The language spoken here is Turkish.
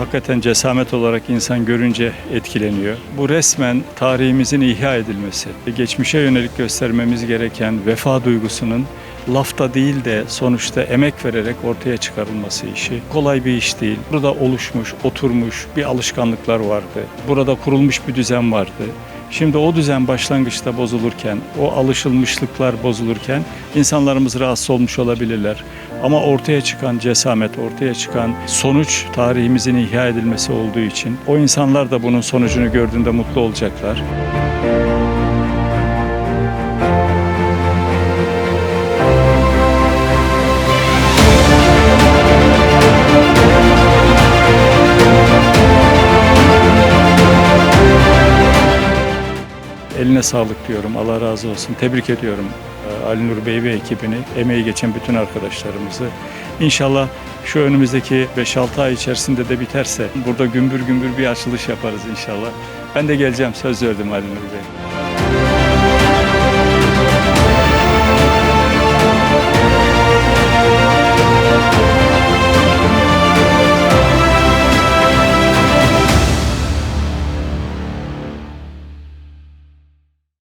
hakikaten cesamet olarak insan görünce etkileniyor. Bu resmen tarihimizin ihya edilmesi. Geçmişe yönelik göstermemiz gereken vefa duygusunun lafta değil de sonuçta emek vererek ortaya çıkarılması işi. Kolay bir iş değil. Burada oluşmuş, oturmuş bir alışkanlıklar vardı. Burada kurulmuş bir düzen vardı. Şimdi o düzen başlangıçta bozulurken, o alışılmışlıklar bozulurken insanlarımız rahatsız olmuş olabilirler. Ama ortaya çıkan cesamet, ortaya çıkan sonuç tarihimizin ihya edilmesi olduğu için o insanlar da bunun sonucunu gördüğünde mutlu olacaklar. Eline sağlık diyorum. Allah razı olsun. Tebrik ediyorum e, Ali Nur Bey ve ekibini, emeği geçen bütün arkadaşlarımızı. İnşallah şu önümüzdeki 5-6 ay içerisinde de biterse burada gümbür gümbür bir açılış yaparız inşallah. Ben de geleceğim söz verdim Ali Nur Bey.